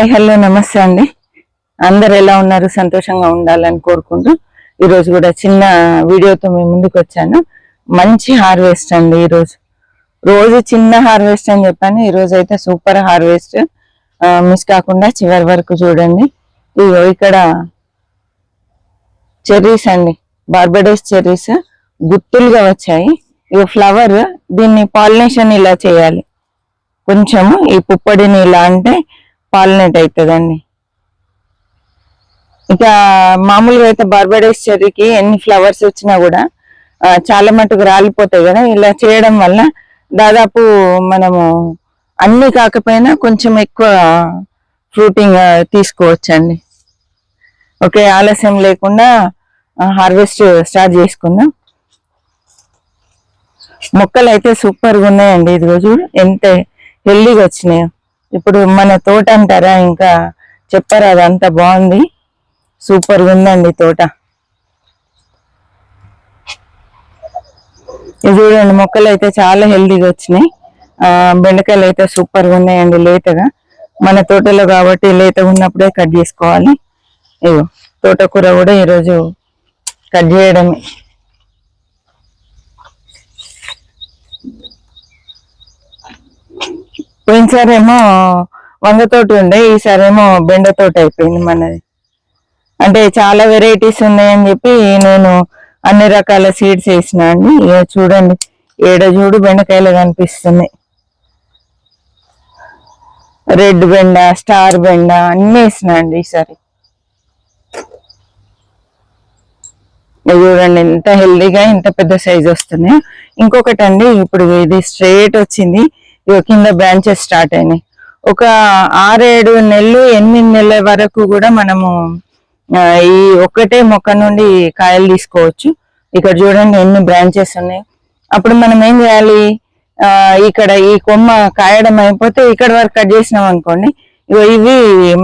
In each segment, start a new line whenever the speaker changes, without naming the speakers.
Hi hello నమస్తే అండి. అందరు ఎలా ఉన్నారు? సంతోషంగా ఉండాలని కోరుకుంటూ ఈరోజు కూడా చిన్న వీడియోతో మీ ముందుకు వచ్చాను. మంచి హార్వెస్ట్ అండి ఈరోజు. రోజు చిన్న హార్వెస్ట్ అని చెప్పాను. ఈరోజు అయితే సూపర్ హార్వెస్ట్. మిస్ కాకుండా చివరి వరకు చూడండి. ఇగో ఇక్కడ చెర్రీస్ అండి. బార్బడేస్ చెర్రీస్ గుత్తులుగా వచ్చాయి. ఇవి ఫ్లవర్ దీన్ని పాలినేషన్ ఇలా చేయాలి. కొంచెము ఈ పుప్పడిని ఇలా అంటే పాలినేట్ అవుతుందండి ఇక మామూలుగా అయితే బార్బడోస్ చెర్రీకి ఎన్ని ఫ్లవర్స్ వచ్చినా కూడా చాలా మటుకు రాలిపోతాయి కదా. ఇలా చేయడం వల్ల దాదాపు మనము అన్ని కాకపోయినా కొంచెం ఎక్కువ ఫ్రూటింగ్ తీసుకోవచ్చండి. ఓకే ఆలస్యం లేకుండా హార్వెస్ట్ స్టార్ట్ చేసుకుందాం. మొక్కలు అయితే సూపర్గా ఉన్నాయండి. ఇది రోజు ఎంత హెల్దీగా వచ్చినాయో. ఇప్పుడు మన తోట అంటారా? ఇంకా చెప్పారు అది బాగుంది. సూపర్ ఉందండి తోట. ఇది చూడండి మొక్కలు అయితే చాలా హెల్దీగా వచ్చినాయి. ఆ బెండకాయలు అయితే సూపర్గా ఉన్నాయండి లేతగా. మన తోటలో కాబట్టి లేతగా ఉన్నప్పుడే కట్ చేసుకోవాలి. ఇగో తోటకూర కూడా ఈరోజు కట్ చేయడమే. పోయినసారి వంగ తోట ఉండే ఈసారి ఏమో బెండ తోట అయిపోయింది మనది. అంటే చాలా వెరైటీస్ ఉన్నాయని చెప్పి నేను అన్ని రకాల సీడ్స్ వేసిన అండి. చూడండి ఏడ చూడు బెండకాయలు కనిపిస్తున్నాయి. రెడ్ బెండ స్టార్ బెండ అన్ని వేసిన అండి ఈసారి. చూడండి ఎంత హెల్దీగా ఇంత పెద్ద సైజ్ వస్తున్నాయి. ఇంకొకటి అండి ఇప్పుడు ఇది స్ట్రేట్ వచ్చింది. కింద బ్రాంచెస్ స్టార్ట్ అయినాయి. ఒక ఆరేడు నెలలు ఎనిమిది నెలల వరకు కూడా మనము ఈ ఒక్కటే మొక్క నుండి కాయలు తీసుకోవచ్చు. ఇక్కడ చూడండి ఎన్ని బ్రాంచెస్ ఉన్నాయి. అప్పుడు మనం ఏం చేయాలి? ఇక్కడ ఈ కొమ్మ కాయడం అయిపోతే ఇక్కడ వరకు కట్ చేసినాం అనుకోండి. ఇవి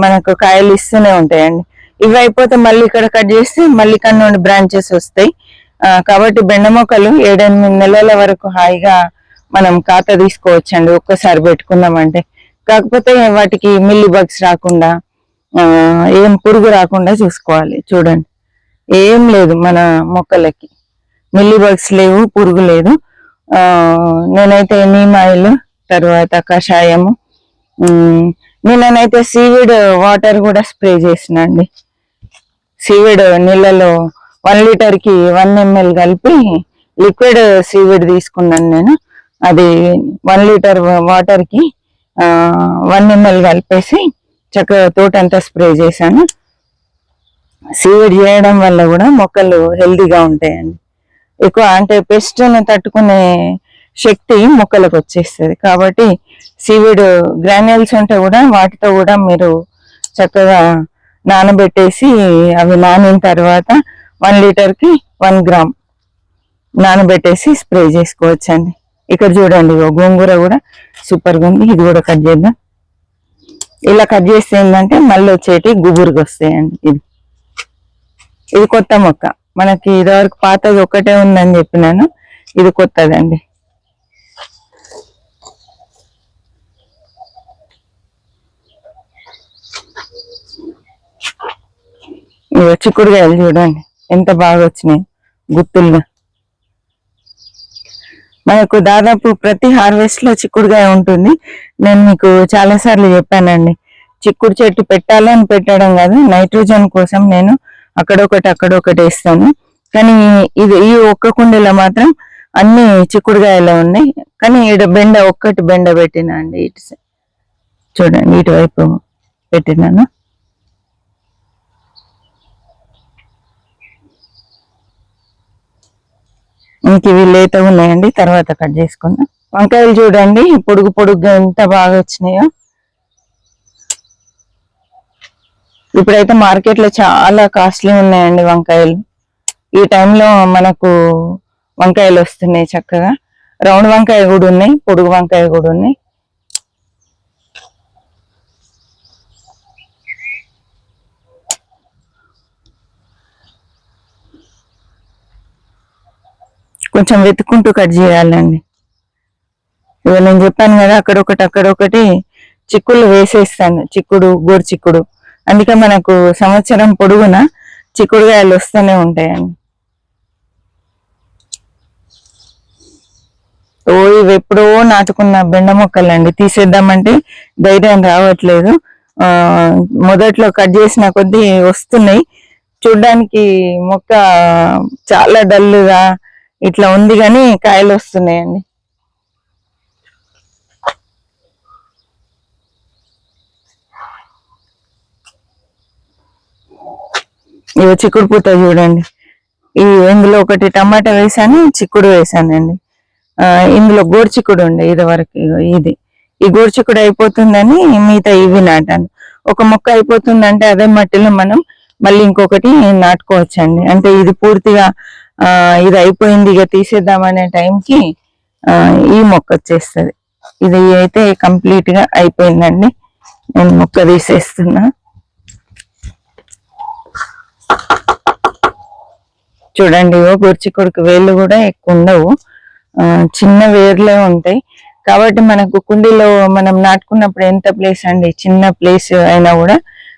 మనకు కాయలు ఇస్తూనే ఉంటాయండి. ఇవి అయిపోతే మళ్ళీ ఇక్కడ కట్ చేస్తే మళ్ళీ ఇక్కడ నుండి బ్రాంచెస్ వస్తాయి. కాబట్టి బెండ మొక్కలు ఏడెనిమిది నెలల వరకు హాయిగా మనం ఖాతా తీసుకోవచ్చండి ఒక్కసారి పెట్టుకున్నామంటే కాకపోతే వాటికి మిల్లి బగ్స్ రాకుండా ఏం పురుగు రాకుండా చూసుకోవాలి చూడండి. ఏం లేదు మన మొక్కలకి. మిల్లి బగ్స్ లేవు పురుగు లేదు. నేనైతే నీమాయిల్ ఆయిల్ తర్వాత కషాయము నిన్ననైతే నేనైతే సీవిడ్ వాటర్ కూడా స్ప్రే చేసిన అండి సీవిడ్ నీళ్ళలో వన్ లీటర్కి వన్ ఎంఎల్ కలిపి లిక్విడ్ సీవిడ్ తీసుకున్నాను నేను. అది వన్ లీటర్ వాటర్కి వన్ ఎంఎల్ కలిపేసి చక్కగా తోటంతా స్ప్రే చేశాను. సీవిడ్ చేయడం వల్ల కూడా మొక్కలు హెల్దీగా ఉంటాయండి. ఎక్కువ అంటే పెస్ట్ని తట్టుకునే శక్తి మొక్కలకు వచ్చేస్తుంది. కాబట్టి సీవిడ్ గ్రాన్యూల్స్ ఉంటే కూడా వాటితో కూడా మీరు చక్కగా నానబెట్టేసి అవి నానిన తర్వాత వన్ లీటర్కి వన్ గ్రామ్ నానబెట్టేసి స్ప్రే చేసుకోవచ్చండి. ఇక్కడ చూడండి గోంగూర కూడా సూపర్గా ఉంది. ఇది కూడా కట్ చేద్దాం. ఇలా కట్ చేస్తే ఏంటంటే మళ్ళీ వచ్చేటి గుబురుగా వస్తాయండి ఇది ఇది కొత్త మొక్క. మనకి ఇదివరకు పాతది ఒకటే ఉందని చెప్పినాను. ఇది కొత్తదండి. ఇవి చిక్కుడుకాయలు చూడండి. ఎంత బాగా వచ్చినాయి. గుత్తులుగా. మనకు దాదాపు ప్రతి హార్వెస్ట్లో చిక్కుడుకాయ ఉంటుంది. నేను మీకు చాలా సార్లు చెప్పానండి. చిక్కుడు చెట్టు పెట్టాలని పెట్టడం కాదు నైట్రోజన్ కోసం నేను అక్కడొకటి అక్కడొకటి వేస్తాను. కానీ ఇది ఈ ఒక్క కుండీలో మాత్రం అన్ని చిక్కుడుగాయలు ఉన్నాయి. కానీ ఈడ బెండ ఒక్కటి బెండ పెట్టినా అండి ఇటు చూడండి ఇటువైపు పెట్టినాను. ఇంక ఇవి లేతగా ఉన్నాయండి. తర్వాత కట్ చేసుకుందాం. వంకాయలు చూడండి. పొడుగు పొడుగ్గా ఎంత బాగా వచ్చినాయో. ఇప్పుడైతే మార్కెట్లో చాలా కాస్ట్లీ ఉన్నాయండి వంకాయలు. ఈ టైంలో మనకు వంకాయలు వస్తున్నాయి చక్కగా. రౌండ్ వంకాయ కూడా ఉన్నాయి పొడుగు వంకాయ కూడా ఉన్నాయి. కొంచెం వెతుక్కుంటూ కట్ చేయాలండి. ఇవాళ నేను చెప్పాను కదా అక్కడొకటి అక్కడొకటి చిక్కుళ్ళు వేసేస్తాను. చిక్కుడు గోరు చిక్కుడు. అందుకే మనకు సంవత్సరం పొడుగున చిక్కుడుకాయలు వస్తూనే ఉంటాయండి. ఓ ఇవి ఎప్పుడో నాటుకున్న బెండ మొక్కలండి. తీసేద్దామంటే ధైర్యం రావట్లేదు. మొదట్లో కట్ చేసిన కొద్దీ వస్తున్నాయి. చూడ్డానికి మొక్క చాలా డల్గా ఇట్లా ఉంది కానీ కాయలు వస్తున్నాయండి. ఇవి చిక్కుడు పూత చూడండి. ఈ ఇందులో ఒకటి టమాటా వేసాను చిక్కుడు వేసానండి. ఇందులో గోరు చిక్కుడు ఉండే ఇది వరకు ఇది. ఈ గోరు చిక్కుడు అయిపోతుందని మిగతా ఇవి నాటాను. ఒక మొక్క అయిపోతుందంటే అదే మట్టిలో మనం మళ్ళీ ఇంకొకటి నాటుకోవచ్చండి. అంటే ఇది పూర్తిగా ఇది అయిపోయింది ఇక తీసేద్దామనే టైంకి ఈ మొక్క వచ్చేస్తుంది. ఇది అయితే కంప్లీట్గా అయిపోయిందండి. నేను మొక్క తీసేస్తున్నా. చూడండి ఓ గుర్చి కొడుకు వేళ్ళు కూడా ఎక్కువ ఉండవు. చిన్న వేర్లే ఉంటాయి. కాబట్టి మనకు కుండీలో మనం నాటుకున్నప్పుడు ఎంత ప్లేస్ అండి? చిన్న ప్లేస్ అయినా కూడా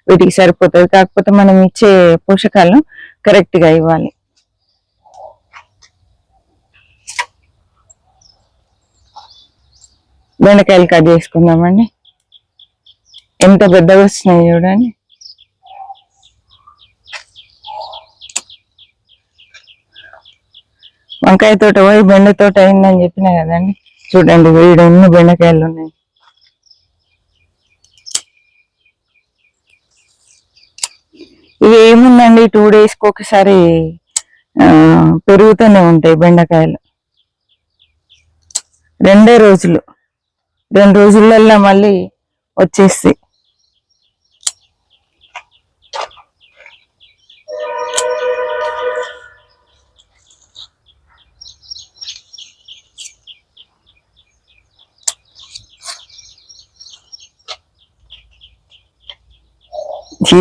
వీటికి సరిపోతుంది. కాకపోతే మనం ఇచ్చే పోషకాలు కరెక్ట్గా ఇవ్వాలి. బెండకాయలు కట్ చేసుకుందామండి. ఎంత పెద్దగా వస్తున్నాయి చూడండి. వంకాయ తోట పోయి బెండ తోట అయిందని చెప్పినా కదండి. చూడండి వీడు ఎన్ని బెండకాయలు ఉన్నాయి. ఇవి ఏముందండి? టూ డేస్కి ఒకసారి పెరుగుతూనే ఉంటాయి బెండకాయలు. రెండే రోజులు. రెండు రోజులల్లో మళ్ళీ వచ్చేసి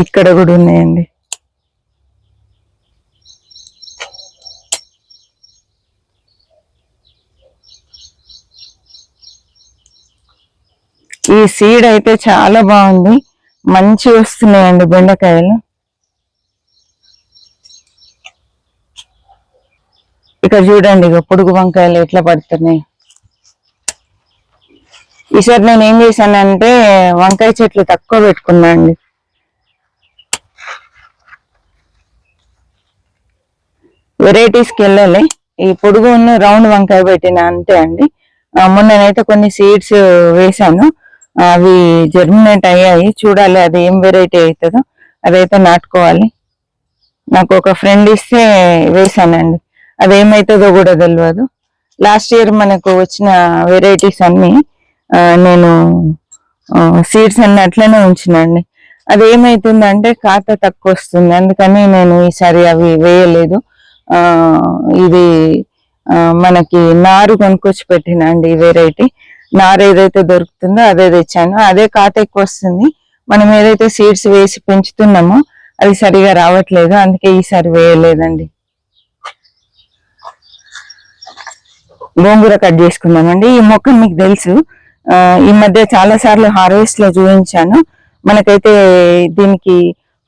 ఇక్కడ కూడా ఉన్నాయండి. ఈ సీడ్ అయితే చాలా బాగుంది. మంచి వస్తున్నాయండి బెండకాయలు. ఇక్కడ చూడండి ఇక పొడుగు వంకాయలు ఎట్లా పడుతున్నాయి. ఈసారి నేను ఏం చేశానంటే వంకాయ చెట్లు తక్కువ పెట్టుకున్నా అండి. వెరైటీస్కి వెళ్ళాలి. ఈ పొడుగు ఉన్న రౌండ్ వంకాయ పెట్టిన అంతే అండి. మొన్న మొన్ననైతే కొన్ని సీడ్స్ వేసాను అవి జర్మినేట్ అయ్యాయి. చూడాలి అది ఏం వెరైటీ అవుతుందో. అదైతే నాటుకోవాలి. నాకు ఒక ఫ్రెండ్ ఇస్తే వేసానండి. అది ఏమవుతుందో కూడా తెలియదు లాస్ట్ ఇయర్ మనకు వచ్చిన వెరైటీస్ అన్నీ నేను సీడ్స్ అన్ని అట్లనే ఉంచినండి. అది ఏమైతుందంటే ఖాతా తక్కువ వస్తుంది అందుకని నేను ఈసారి అవి వేయలేదు. ఇది మనకి నారు కొనుక్కొచ్చి పెట్టినండి ఈ వెరైటీ నారు ఏదైతే దొరుకుతుందో అదే తెచ్చాను. అదే ఖాత ఎక్కువ వస్తుంది. మనం ఏదైతే సీడ్స్ వేసి పెంచుతున్నామో అది సరిగా రావట్లేదు. అందుకే ఈసారి వేయలేదండి. గోంగూర కట్ చేసుకుందామండి. ఈ మొక్క మీకు తెలుసు. ఈ మధ్య చాలా సార్లు హార్వెస్ట్లో చూపించాను. మనకైతే దీనికి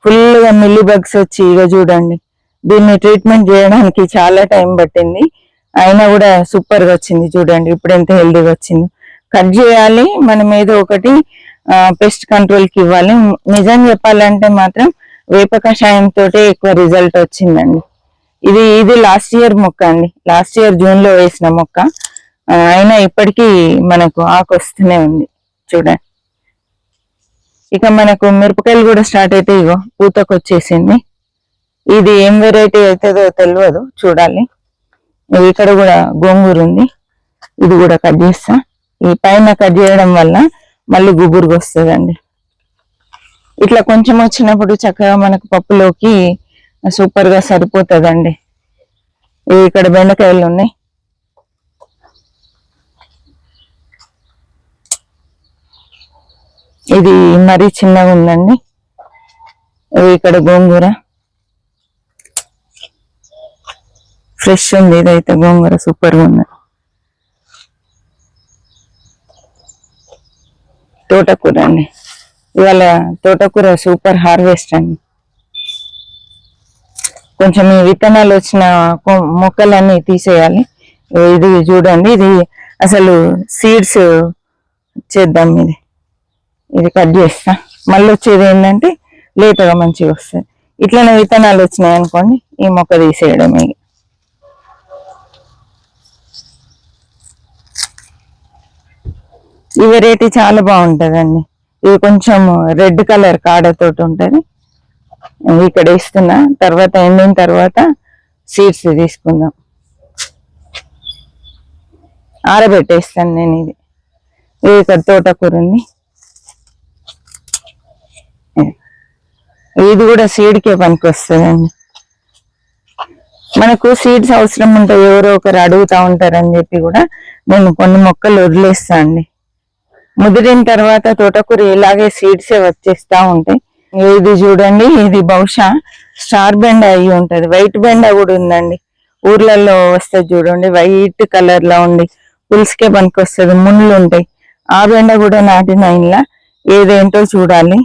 ఫుల్గా మిల్లీ బగ్స్ వచ్చి ఇక చూడండి. దీన్ని ట్రీట్మెంట్ చేయడానికి చాలా టైం పట్టింది. అయినా కూడా సూపర్గా వచ్చింది చూడండి. ఇప్పుడు ఎంత హెల్దీగా వచ్చింది. కట్ చేయాలి. మనం ఏదో ఒకటి పెస్ట్ కంట్రోల్కి ఇవ్వాలి. నిజం చెప్పాలంటే మాత్రం వేప కషాయం తోటే ఎక్కువ రిజల్ట్ వచ్చిందండి. ఇది ఇది లాస్ట్ ఇయర్ మొక్క అండి. లాస్ట్ ఇయర్ జూన్లో వేసిన మొక్క. అయినా ఇప్పటికీ మనకు ఆకు వస్తూనే ఉంది. చూడండి. ఇక మనకు మిరపకాయలు కూడా స్టార్ట్ అయితే ఇగో పూతకు వచ్చేసింది. ఇది ఏం వెరైటీ అవుతుందో తెలియదు చూడాలి. ఇక్కడ కూడా గోంగూర ఉంది. ఇది కూడా కట్ చేస్తా. ఈ పైన కట్ చేయడం వల్ల మళ్ళీ గుబురుగా వస్తుందండి. ఇట్లా కొంచెం వచ్చినప్పుడు చక్కగా మనకు పప్పులోకి సూపర్గా సరిపోతుందండి ఇక్కడ బెండకాయలు ఉన్నాయి. ఇది మరీ చిన్నగా ఉందండి. ఇక్కడ గోంగూర. ఫ్రెష్ ఉంది ఇదైతే గోంగూర సూపర్గా ఉంది. తోటకూర అండి ఇవాళ తోటకూర సూపర్ హార్వెస్ట్ అండి కొంచెం ఈ విత్తనాలు వచ్చిన మొక్కలన్నీ తీసేయాలి. ఇది చూడండి ఇది అసలు సీడ్స్ చేద్దాం ఇది. ఇది కట్ చేస్తా. మళ్ళీ వచ్చేది ఏంటంటే లేతగా మంచిగా వస్తుంది ఇట్లనే విత్తనాలు వచ్చినాయి అనుకోండి ఈ మొక్క తీసేయడం ఇది ఈ వెరైటీ చాలా బాగుంటుందండి. ఇది కొంచెం రెడ్ కలర్ కాడతోటి ఉంటుంది. ఇక్కడ ఇస్తున్నా. తర్వాత ఎండిన తర్వాత సీడ్స్ తీసుకుందాం. ఆరబెట్టేస్తాను నేను ఇది. ఇది ఇక్కడ తోటకూర ఉంది. ఇది కూడా సీడ్కే పనికి వస్తుందండి మనకు సీడ్స్ అవసరం ఉంటాయి ఎవరో ఒకరు అడుగుతా ఉంటారని చెప్పి కూడా నేను కొన్ని మొక్కలు వదిలేస్తా అండి ముదిరిన తర్వాత తోటకూర ఇలాగే సీడ్సే వచ్చేస్తా ఉంటాయి. ఇది చూడండి ఇది బహుశా స్టార్ బెండ అయి ఉంటది. వైట్ బెండ కూడా ఉందండి. ఊర్లలో వస్తుంది చూడండి వైట్ కలర్లో ఉండి పులుసుకే పనికి వస్తుంది ముళ్ళు ఉంటాయి. ఆ బెండ కూడా నాటిన ఇంట్లో ఏదేంటో చూడాలి.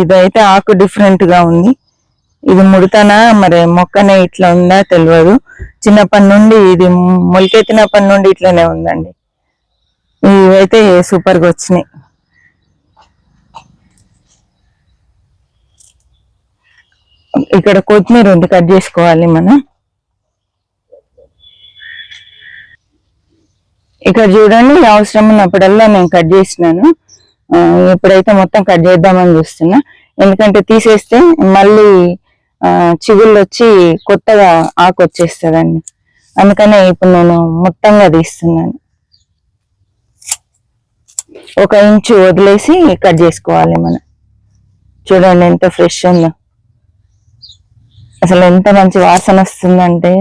ఇదైతే ఆకు డిఫరెంట్గా ఉంది. ఇది ముడతనా మరి మొక్కనే ఇట్లా ఉందా తెలియదు చిన్నప్పటి నుండి ఇది మొలకెత్తినప్పటి నుండి ఇట్లనే ఉందండి. ఇవైతే సూపర్గా వచ్చినాయి. ఇక్కడ కొత్తిమీర ఉంది కట్ చేసుకోవాలి మనం. ఇక్కడ చూడండి అవసరం ఉన్నప్పుడల్లా నేను కట్ చేసినాను. ఇప్పుడైతే మొత్తం కట్ చేద్దామని చూస్తున్నా. ఎందుకంటే తీసేస్తే మళ్ళీ చిగుళ్ళు వచ్చి కొత్తగా ఆకు వచ్చేస్తుందండి. అందుకనే ఇప్పుడు నేను మొత్తంగా తీస్తున్నాను. ఒక ఇంచు వదిలేసి కట్ చేసుకోవాలి మనం. చూడండి ఎంత ఫ్రెష్ ఉందో. అసలు ఎంత మంచి వాసన వస్తుందంటే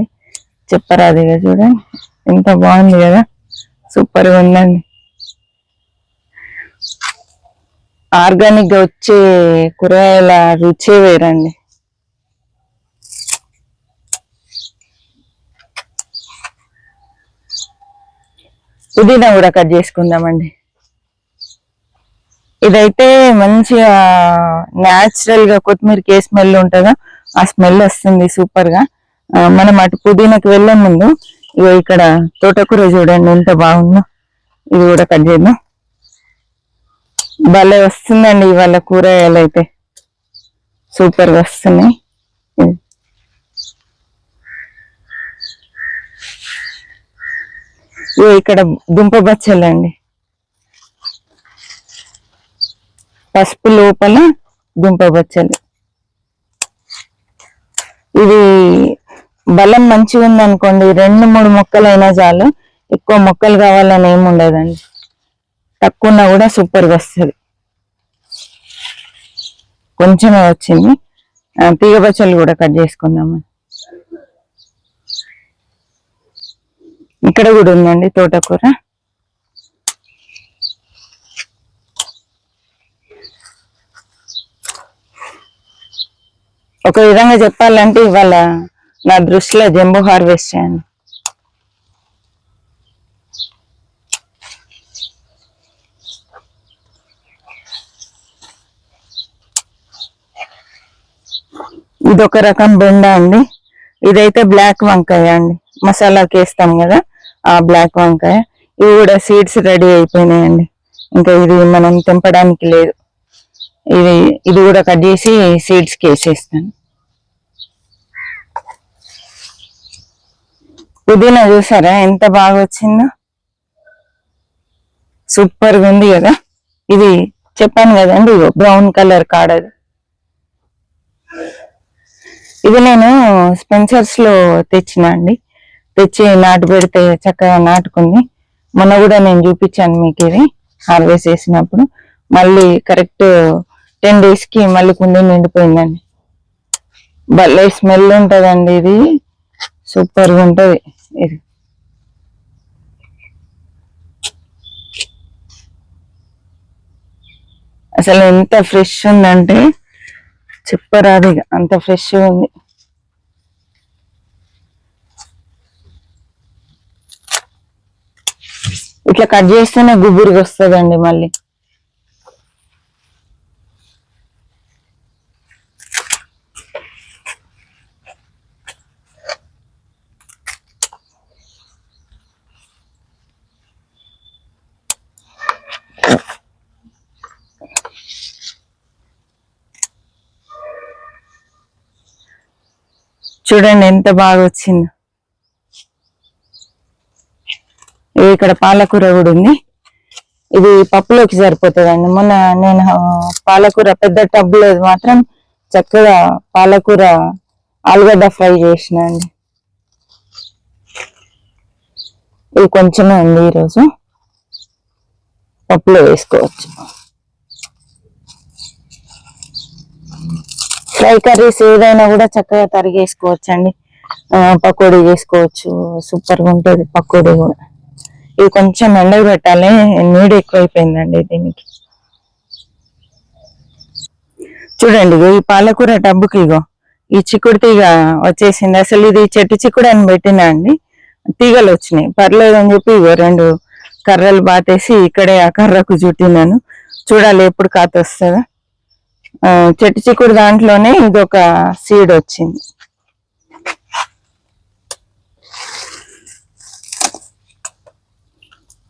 చెప్పరాదు ఇక చూడండి. ఎంత బాగుంది కదా. సూపర్గా ఉందండి. ఆర్గానిక్గా వచ్చే కూరగాయల రుచే వేరండి. పుదీనా కూడా కట్ చేసుకుందామండి. ఇదైతే మంచిగా న్యాచురల్గా కొత్తిమీరకి ఏ స్మెల్ ఉంటుందో? ఆ స్మెల్ వస్తుంది సూపర్గా. మనం అటు పుదీనాకి వెళ్ళే ముందు ఇగో ఇక్కడ తోటకూర చూడండి ఎంత బాగుందో. ఇది కూడా కట్ చేద్దాం. భలే వస్తుందండి ఇవాళ కూరగాయలు అయితే. సూపర్గా వస్తున్నాయి. ఇగో ఇక్కడ దుంప బచ్చలండి. పసుపు లోపల దుంప బచ్చలు ఇది బలం మంచిగా ఉందనుకోండి రెండు మూడు మొక్కలు అయినా చాలు. ఎక్కువ మొక్కలు కావాలని ఏమి ఉండదండి. తక్కువన్నా కూడా సూపర్గా వస్తుంది. కొంచెమే వచ్చింది. ఆ, తీగ బచ్చలు కూడా కట్ చేసుకుందాము. ఇక్కడ కూడా ఉందండి తోటకూర. ఒక విధంగా చెప్పాలంటే ఇవాళ నా దృష్టిలో జంబో హార్వెస్ట్ అండి ఇది ఒక రకం బెండ అండి. ఇదైతే బ్లాక్ వంకాయ అండి. మసాలాకి వేస్తాం కదా ఆ బ్లాక్ వంకాయ. ఇవి కూడా సీడ్స్ రెడీ అయిపోయినాయండి. ఇంకా ఇది మనం తెంపడానికి లేదు. ఇది ఇది కూడా కట్ చేసి సీడ్స్కి వేసేస్తాను. పుదీనా చూసారా? ఎంత బాగా వచ్చిందో. సూపర్గా ఉంది కదా. ఇది చెప్పాను కదండి బ్రౌన్ కలర్ కాడది ఇది నేను స్పెన్సర్స్లో తెచ్చిన అండి. తెచ్చి నాటు పెడితే చక్కగా నాటుకుంది. మొన్న కూడా నేను చూపించాను మీకు ఇది హార్వెస్ట్ చేసినప్పుడు. మళ్ళీ కరెక్ట్ టెన్ డేస్కి మళ్ళీ కుండీ నిండిపోయిందండి. భలే స్మెల్ ఉంటదండి ఇది. సూపర్గా ఉంటది. ఇది. అసలు ఎంత ఫ్రెష్ ఉందంటే చెప్పరాదు ఇక అంత ఫ్రెష్ ఉంది. ఇట్లా కట్ చేస్తేనే గుబురుగా వస్తుందండి మళ్ళీ. చూడండి ఎంత బాగా వచ్చిందో. ఇక్కడ పాలకూర కూడా ఉంది. ఇది పప్పులోకి సరిపోతుందండి. మొన్న నేను పాలకూర పెద్ద టబ్బులో మాత్రం చక్కగా పాలకూర ఆలుగడ్డ ఫ్రై చేసిన అండి. ఇది కొంచెమే ఉంది ఈరోజు. పప్పులో వేసుకోవచ్చు. ఫ్రై కర్రీస్ ఏదైనా కూడా చక్కగా తరిగేసుకోవచ్చు అండి పకోడీ చేసుకోవచ్చు. సూపర్గా ఉంటుంది పకోడీ కూడా. ఇది కొంచెం ఎండకు పెట్టాలి. నీడు ఎక్కువైపోయిందండి దీనికి. చూడండి ఇగో ఈ పాలకూర డబ్బుకి ఇగో ఈ చిక్కుడు తీగ వచ్చేసింది. అసలు ఇది చెట్టు చిక్కుడు అని పెట్టినా అండి. తీగలు వచ్చినాయి. పర్లేదు అని చెప్పి ఇగో రెండు కర్రలు బాతేసి ఇక్కడే ఆ కర్రకు చుట్టినాను. చూడాలి ఎప్పుడు కాత వస్తుందా చెట్టు చిక్కుడు దాంట్లోనే ఇది ఒక సీడ్ వచ్చింది.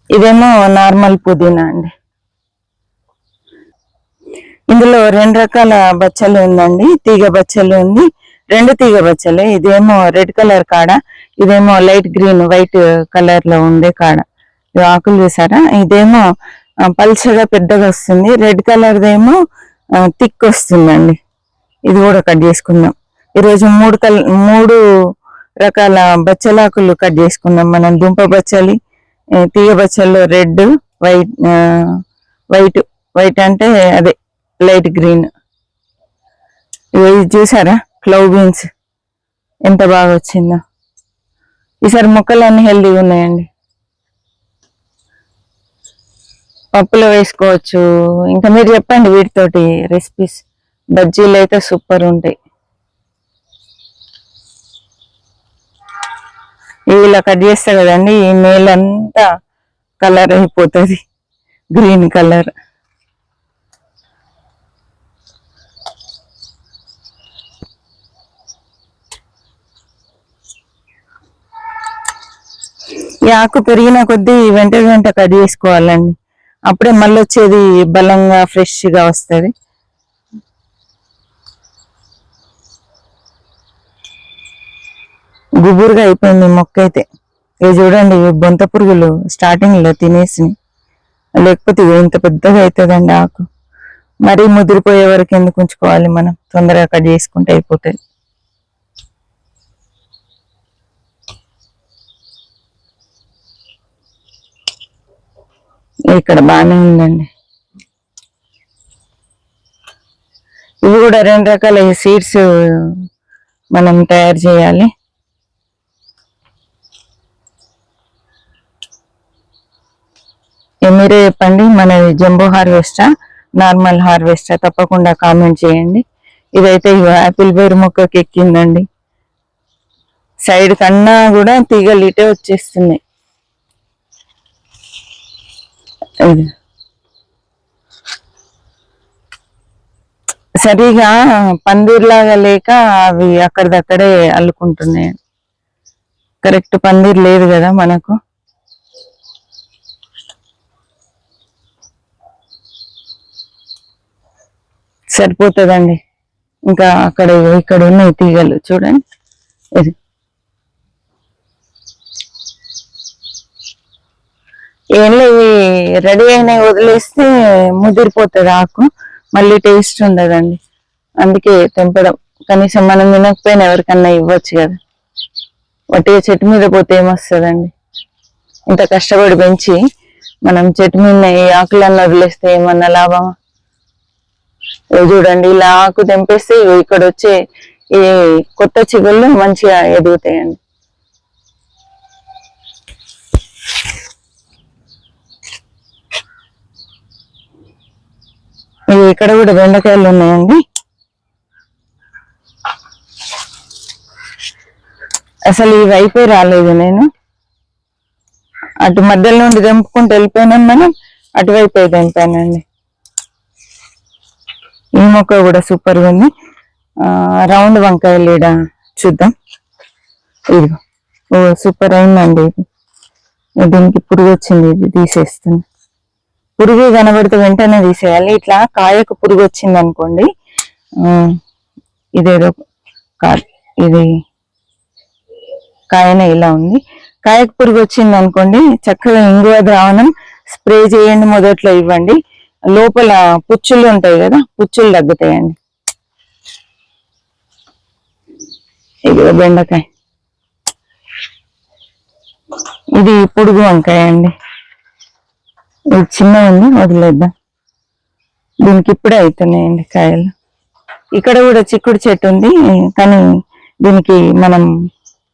ఇదేమో నార్మల్ పుదీనా అండి. ఇందులో రెండు రకాల బచ్చలు ఉందండి. తీగ బచ్చలు ఉంది. రెండు తీగ బచ్చలు. ఇదేమో రెడ్ కలర్ కాడ ఇదేమో లైట్ గ్రీన్ వైట్ కలర్లో ఉండే కాడ. ఆకులు చూసారా? ఇదేమో పల్చగా పెద్దగా వస్తుంది. రెడ్ కలర్దేమో థిక్ వస్తుందండి. ఇది కూడా కట్ చేసుకుందాం. ఈరోజు మూడు కల్ మూడు రకాల బచ్చలాకులు కట్ చేసుకుందాం. మనం దుంప బచ్చలి తీగ బచ్చల్లో రెడ్ వైట్ వైట్ వైట్ అంటే అదే లైట్ గ్రీన్. ఇది చూసారా? క్లౌ బీన్స్. ఎంత బాగా వచ్చిందో. ఈసారి మొక్కలు హెల్దీగా ఉన్నాయండి. పప్పులో వేసుకోవచ్చు. ఇంకా మీరు చెప్పండి వీటితోటి రెసిపీస్ బజ్జీలు అయితే సూపర్ ఉంటాయి. ఇవి ఇలా కట్ చేస్తా కదండి ఈ నేలంతా కలర్ అయిపోతుంది. గ్రీన్ కలర్ ఈ ఆకు పెరిగిన కొద్దీ వెంట వెంట కట్ చేసుకోవాలండి. అప్పుడే మళ్ళీ వచ్చేది బలంగా ఫ్రెష్గా వస్తుంది. గుబురుగా అయిపోయింది మొక్క అయితే. ఇవి చూడండి బొంత పురుగులు స్టార్టింగ్లో తినేసి లేకపోతే ఇంత పెద్దగా అవుతుందండి ఆకు. మరీ ముదిరిపోయే వరకు ఎందుకు ఉంచుకోవాలి మనం? తొందరగా కట్ చేసుకుంటే అయిపోతుంది. ఇక్కడ బాగానే ఉందండి. ఇవి కూడా రెండు రకాల సీడ్స్ మనం తయారు చేయాలి. మీరే చెప్పండి మనది జంబో హార్వెస్టా నార్మల్ హార్వెస్టా తప్పకుండా కామెంట్ చేయండి. ఇదైతే యాపిల్ బేర్ మొక్కకి ఎక్కిందండి. సైడ్ కన్నా కూడా తీగలు ఇటే వచ్చేస్తున్నాయి ఇది. సరిగా పందిర్లాగా లేక అవి అక్కడిదక్కడే అల్లుకుంటున్నాయి. కరెక్ట్ పందిర్ లేదు కదా మనకు. సరిపోతుందండి. ఇంకా అక్కడ ఇక్కడ ఉన్నాయి తీగలు చూడండి. ఇది. ఏం లేవు రెడీ అయినాయి వదిలేస్తే ముదిరిపోతుంది ఆకు. మళ్ళీ టేస్ట్ ఉండదండి. అందుకే తెంపడం. కనీసం మనం తినకపోయినా ఎవరికన్నా ఇవ్వచ్చు కదా. వట్టిగా చెట్టు మీద పోతే ఏమొస్తుందండి? ఇంత కష్టపడి పెంచి మనం చెట్టు మీద ఈ ఆకులన్నీ వదిలేస్తే ఏమన్నా లాభమా? ఇవి చూడండి ఇలా ఆకు తెంపేస్తే ఇక్కడ వచ్చే ఈ కొత్త చిగుళ్ళు మంచిగా ఎదుగుతాయండి. ఇక్కడ కూడా బెండకాయలు ఉన్నాయండి. అసలు ఈ వైపే రాలేదు నేను. అటు మధ్యలో నుండి తెంపుకుంటూ వెళ్ళిపోయినాం మనం అటువైపే తెంపానండి. ఈ మొక్క కూడా సూపర్గా ఉంది. రౌండ్ వంకాయలు ఈడ చూద్దాం. ఇది ఓ సూపర్ అయిందండి ఇది. దీనికి పురుగు వచ్చింది ఇది తీసేస్తుంది పురుగు కనబడితే వెంటనే తీసేయాలి. ఇట్లా కాయకు పురుగు వచ్చింది అనుకోండి ఇదేదో ఇది కాయన ఇలా ఉంది. కాయకు పురుగు వచ్చింది అనుకోండి చక్కగా ఇంగువ ద్రావణం స్ప్రే చేయండి మొదట్లో ఇవ్వండి. లోపల పుచ్చులు ఉంటాయి కదా పుచ్చులు తగ్గుతాయండి. ఇది బెండకాయ. ఇది పొడుగు వంకాయ అండి. ఇది చిన్న ఉంది వదిలేద్దాం. దీనికి ఇప్పుడే అవుతున్నాయండి కాయలు. ఇక్కడ కూడా చిక్కుడు చెట్టు ఉంది కానీ దీనికి మనం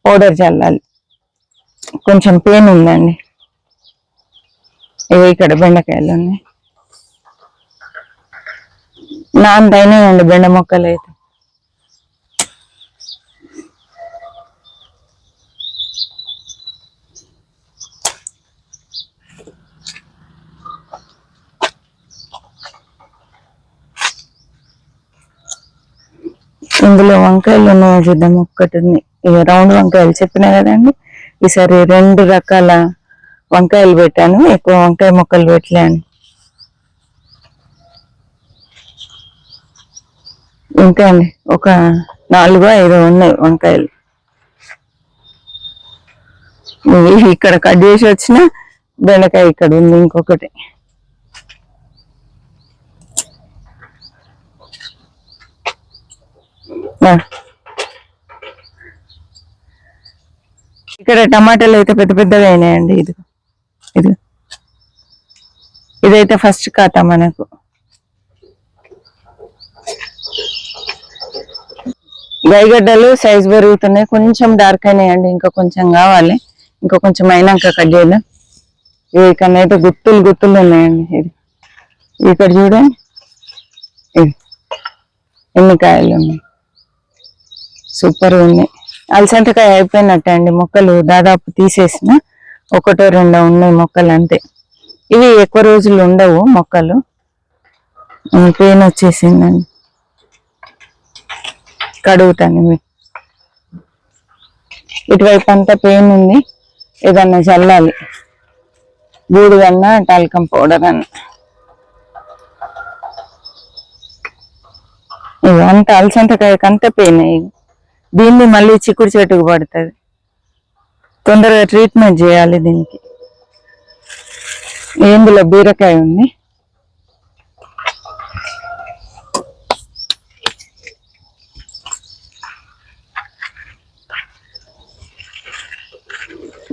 పౌడర్ చల్లాలి. కొంచెం పెయిన్ ఉందండి. ఇవి ఇక్కడ బెండకాయలు ఉన్నాయి. నాంతైనాయండి బెండ మొక్కలు అయితే. ఇందులో వంకాయలు ఉన్నాయో చూద్దాం. ఒక్కటి ఉంది రౌండ్ వంకాయలు చెప్పినా కదండి? ఈసారి రెండు రకాల వంకాయలు పెట్టాను. ఎక్కువ వంకాయ మొక్కలు పెట్టలేను ఇంకా అండి. ఒక నాలుగు ఐదు ఉన్నాయి వంకాయలు. ఇక్కడ కట్ చేసి వచ్చిన బెండకాయ ఇక్కడ ఉంది ఇంకొకటి. ఇక్కడ టమాటాలు అయితే పెద్ద పెద్దగా అయినాయండి ఇది. ఇది. ఇదైతే ఫస్ట్ ఖాతా మనకు. గైగడ్డలు సైజ్ పెరుగుతున్నాయి. కొంచెం డార్క్ అయినాయండి ఇంకా కొంచెం కావాలి. ఇంకా కొంచెం అయినాక కట్ చేద్దాం. ఇవి ఇక్కడ అయితే గుత్తులు గుత్తులు ఉన్నాయండి ఇది. ఇక్కడ చూడండి. ఇది. ఎన్ని కాయలు ఉన్నాయి? సూపర్ ఉన్నాయి. అలసంతకాయ అయిపోయినట్టే అండి మొక్కలు దాదాపు తీసేసిన. ఒకటో రెండో ఉన్నాయి మొక్కలు అంతే. ఇవి ఎక్కువ రోజులు ఉండవు మొక్కలు. పెయిన్ వచ్చేసిందండి. కడుగుతాను ఇవి. ఇటువైపు అంతా పెయిన్ ఉంది. ఏదన్నా చల్లాలి. బూడిదన్నా టాల్కం పౌడర్ అన్నా. ఇవి అంత అలసంతకాయకి పెయిన్ అయ్యి దీన్ని మళ్ళీ చిక్కుడు చెట్టుకు పడుతుంది. తొందరగా ట్రీట్మెంట్ చేయాలి దీనికి. ఏందులో బీరకాయ ఉంది?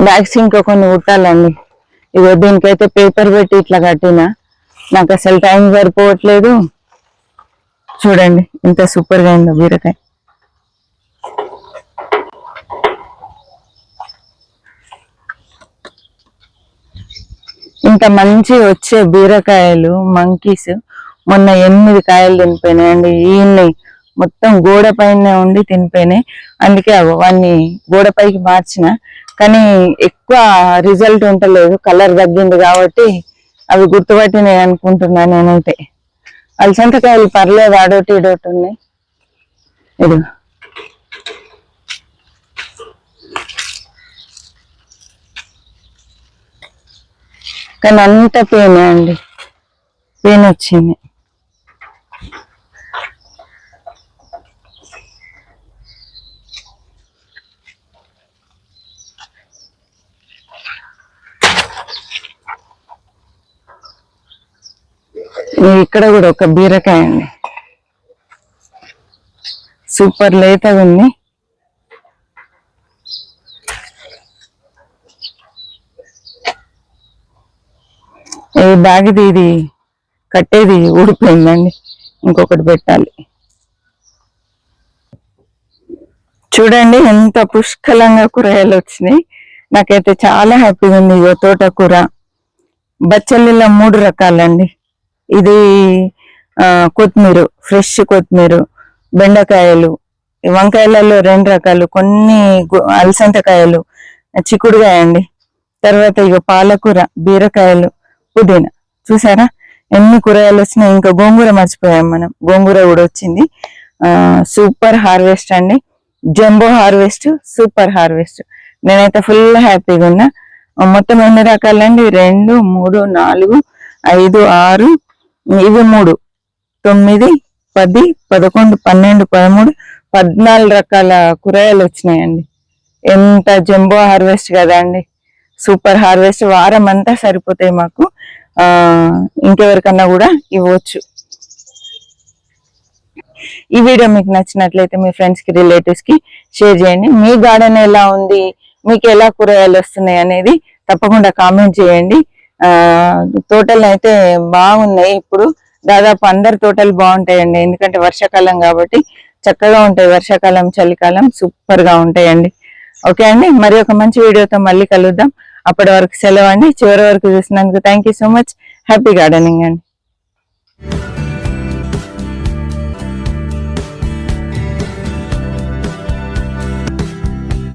బ్యాగ్స్ ఇంకా కొన్ని కుట్టాలండి ఇగో దీనికైతే పేపర్ పెట్టి ఇట్లా కట్టిన. నాకు అసలు టైం సరిపోవట్లేదు. చూడండి ఇంత సూపర్గా ఉందో బీరకాయ. ఇంత మంచి వచ్చే బీరకాయలు మంకీస్ మొన్న ఎనిమిది కాయలు తినిపోయినాయండి ఈయన్ని మొత్తం గోడ పైన ఉండి తినిపోయినాయి. అందుకే అగో గోడపైకి గోడ పైకి మార్చిన. కానీ ఎక్కువ రిజల్ట్ ఉంటలేదు కలర్ తగ్గింది కాబట్టి అవి గుర్తుపట్టినాయి అనుకుంటున్నా నేనైతే. అలసంతకాయలు పర్లేదు ఆడోటి ఇడోటి ఉన్నాయి. ఇది కానీ అంత పెయిన్ అండి. పెయిన్ వచ్చింది. ఇక్కడ కూడా ఒక బీరకాయ అండి. సూపర్ లేతగా ఉంది. ఈ బ్యాగ్ది ఇది కట్టేది ఊడిపోయిందండి. ఇంకొకటి పెట్టాలి. చూడండి ఎంత పుష్కలంగా కూరగాయలు వచ్చినాయి. నాకైతే చాలా హ్యాపీగా ఉంది ఇగో తోటకూర. బచ్చల్లిలో మూడు రకాలండి. ఇది కొత్తిమీర ఫ్రెష్ కొత్తిమీర బెండకాయలు. ఈ వంకాయలలో రెండు రకాలు కొన్ని అలసంతకాయలు చిక్కుడుకాయ అండి. తర్వాత ఇక పాలకూర బీరకాయలు పుదీనా చూసారా ఎన్ని కూరగాయలు వచ్చినాయి ఇంకా గోంగూర మర్చిపోయాం మనం. గోంగూర కూడా వచ్చింది. సూపర్ హార్వెస్ట్ అండి. Jumbo harvest super harvest. నేనైతే ఫుల్ హ్యాపీగా ఉన్నా. మొత్తం ఎన్ని రకాలండి? రెండు మూడు నాలుగు ఐదు ఆరు ఇవి మూడు. తొమ్మిది పది పదకొండు పన్నెండు పదమూడు పద్నాలుగు రకాల కూరగాయలు వచ్చినాయండి. ఎంత జంబో హార్వెస్ట్ కదా అండి. Super harvest. వారం అంతా సరిపోతాయి మాకు. ఇంకెవరికన్నా కూడా ఇవ్వచ్చు. ఈ వీడియో మీకు నచ్చినట్లయితే మీ ఫ్రెండ్స్కి రిలేటివ్స్కి షేర్ చేయండి. మీ గార్డెన్ ఎలా ఉంది? మీకు ఎలా కూరగాయలు వస్తున్నాయి అనేది తప్పకుండా కామెంట్ చేయండి. తోటలు అయితే బాగున్నాయి ఇప్పుడు. దాదాపు అందరి తోటలు బాగుంటాయండి. ఎందుకంటే వర్షాకాలం కాబట్టి చక్కగా ఉంటాయి. వర్షాకాలం చలికాలం సూపర్గా ఉంటాయండి. ఓకే అండి? మరి ఒక మంచి వీడియోతో మళ్ళీ కలుద్దాం. అప్పటి వరకు సెలవు అండి. చివరి వరకు చూసినందుకు thank so much happy gardening అండి.